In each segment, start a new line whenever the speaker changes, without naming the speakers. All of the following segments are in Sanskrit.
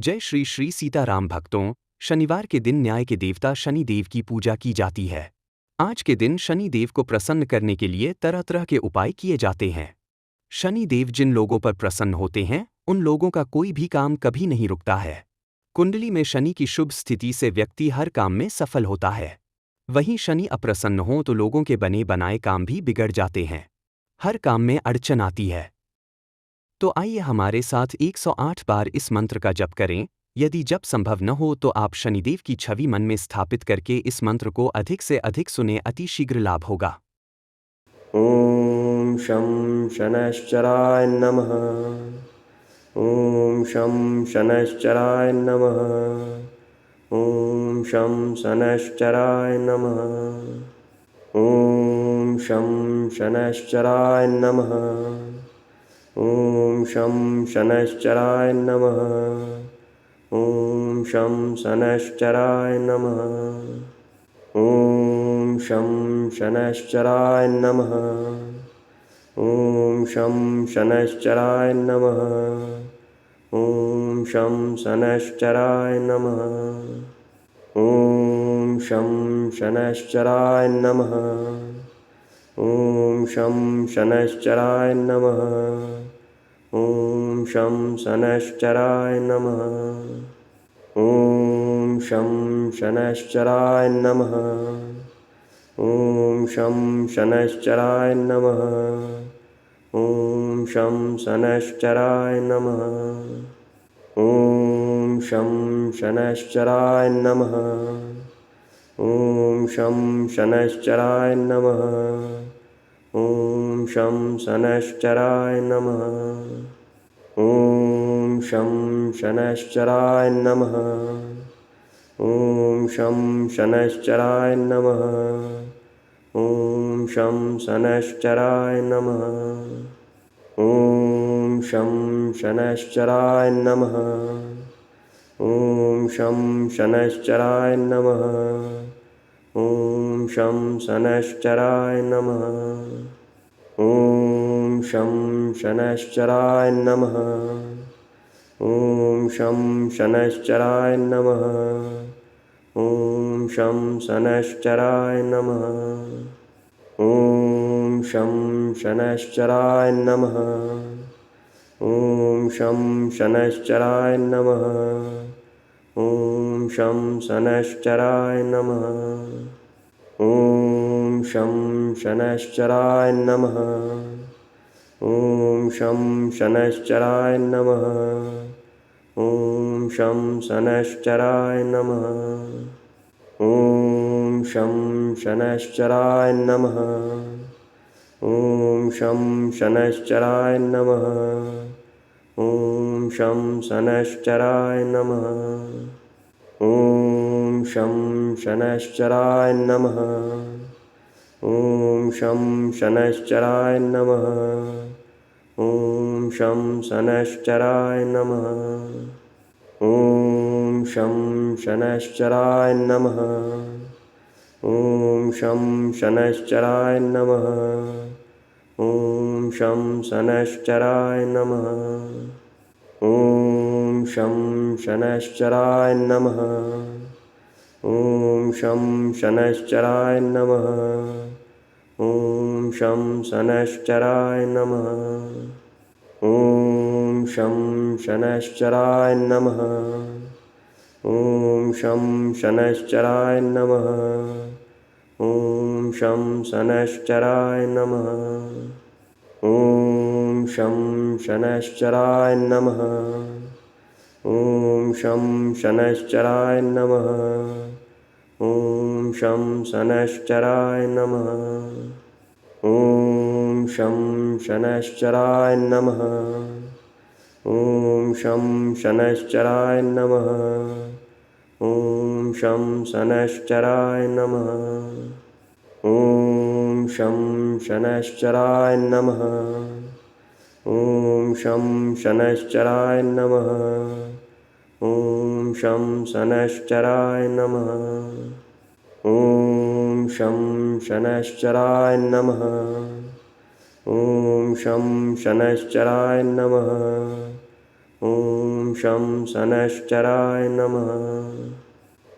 जय श्री श्री सीताराम भक्तों, शनिवार के दिन न्याय के देवता शनि देव की पूजा की जाती है। आज के दिन शनि देव को प्रसन्न करने के लिए तरह तरह के उपाय किए जाते हैं। शनि देव जिन लोगों पर प्रसन्न होते हैं, उन लोगों का कोई भी काम कभी नहीं रुकता है। कुंडली में शनि की शुभ स्थिति से व्यक्ति हर काम में सफल होता है। वहीं शनि अप्रसन्न हो तो लोगों के बने बनाए काम भी बिगड़ जाते हैं। हर काम में अड़चन आती है। तो आइए हमारे साथ 108 बार इस मंत्र का जप करें। यदि जप संभव न हो तो आप शनिदेव की छवि मन में स्थापित करके इस मंत्र को अधिक से अधिक सुने अति शीघ्र लाभ होगा।
ॐ शं शनश्चराय नमः। ॐ शं शनश्चराय नमः। ओम शं शनश्चराय नमः। ओम शं शनश्चराय नमः। ॐ शं शनश्चराय नमः। ॐ शं शनश्चराय नमः। ॐ शं शनश्चराय नमः। ॐ शं शनश्चराय नमः। ॐ शं शनश्चराय नमः। ॐ शं शनश्चराय नमः ॐ शं शनश्चराय नमः। ॐ शं शनश्चराय नमः। ॐ शं शनश्चराय नमः। ॐ शं शनश्चराय नमः। ॐ शं शनश्चराय नमः। ॐ शं शनश्चराय नमः ॐ शं शनश्चराय नमः। ॐ शं शनश्चराय नमः। ॐ शं शनश्चराय नमः। ॐ शं शनश्चराय नमः। ॐ शं शनश्चराय नमः। ॐ शं शनश्चराय नमः। ॐ शं शनश्चराय नमः ॐ शं शनश्चराय नमः। ॐ शं शनश्चराय नमः। ॐ शं शनश्चराय नमः। ॐ शं शनश्चराय नमः। ॐ शं शनश्चराय नमः। ॐ शं शनश्चराय नमः ॐ शं शनश्चराय नमः। ॐ शं शनश्चराय नमः। ॐ शं शनश्चराय नमः। ॐ शं शनश्चराय नमः। ॐ शं शनश्चराय नमः। ॐ शं शनश्चराय नमः ॐ शं शनश्चराय नमः। ॐ शं शनश्चराय नमः। ॐ शं शनश्चराय नमः। ॐ शं शनश्चराय नमः। ॐ शं शनश्चराय नमः। ॐ शं शनश्चराय नमः ॐ शं शनश्चराय नमः। ॐ शं शनश्चराय नमः। ॐ शं शनश्चराय नमः। ॐ शं शनश्चराय नमः। ॐ शं शनश्चराय नमः। ॐ शं शनश्चराय नमः ॐ शं शनश्चराय नमः। ॐ शं शनश्चराय नमः। ॐ शं शनश्चराय नमः। ॐ शं शनश्चराय नमः। ॐ शं शनश्चराय नमः। ॐ शं शनश्चराय नमः ॐ शं शनश्चराय नमः। ॐ शं शनश्चराय नमः। ॐ शं शनश्चराय नमः। ॐ शं शनश्चराय नमः। ॐ शं शनश्चराय नमः। ॐ शं शनश्चराय नमः ॐ शं शनश्चराय नमः।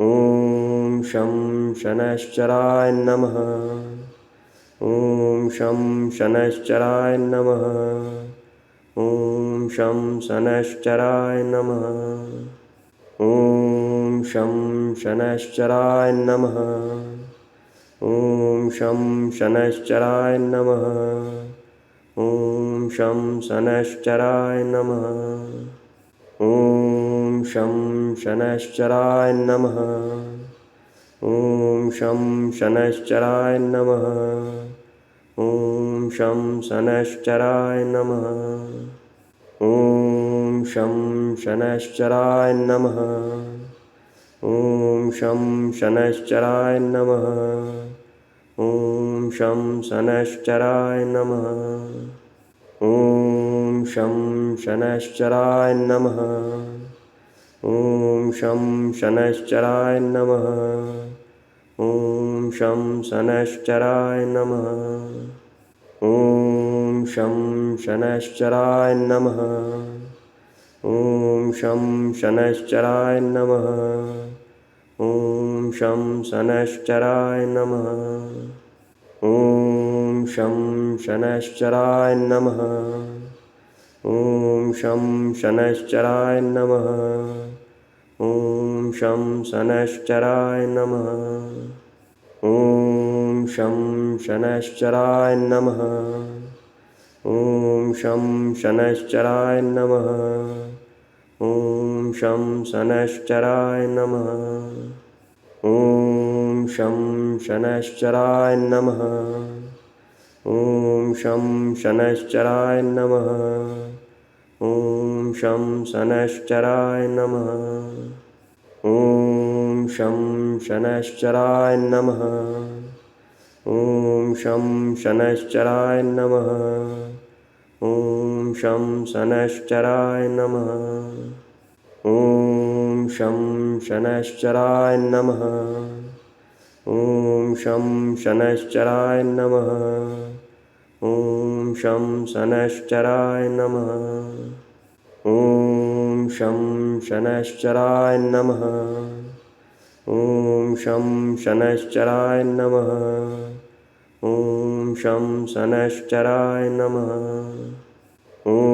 ॐ शं शनश्चराय नमः। ॐ शं शनश्चराय नमः। ॐ शं शनश्चराय नमः। ॐ शं शनश्चराय नमः। ॐ शं शनश्चराय नमः ॐ शं शनश्चराय नमः। ॐ शं शनश्चराय नमः। ॐ शं शनश्चराय नमः। ॐ शं शनश्चराय नमः। ॐ शं शनश्चराय नमः। ॐ शं शनश्चराय नमः। ॐ शं शनश्चराय नमः। ॐ शं शनश्चराय नमः। ॐ शं शनश्चराय नमः। ॐ शं शनश्चराय नमः। ॐ शं शनश्चराय नमः। ॐ शं शनश्चराय नमः। ॐ शं शनश्चराय नमः। ॐ शं शनश्चराय नमः। ॐ शं शनश्चराय नमः। ॐ शं शनश्चराय नमः। ॐ शं शनश्चराय नमः। ॐ शं शनश्चराय नमः। ॐ शं शनश्चराय नमः ॐ शं शनश्चराय नमः। ॐ शं शनश्चराय नमः। ॐ शं शनश्चराय नमः। ॐ शं शनश्चराय नमः। ॐ शं शनश्चराय नमः। ॐ शं शनश्चराय नमः ॐ शं शनश्चराय नमः। ॐ शं शनश्चराय नमः। ॐ शं शनश्चराय नमः। ॐ शं शनश्चराय नमः। ॐ शं शनश्चराय नमः। ॐ शं शनश्चराय नमः। ॐ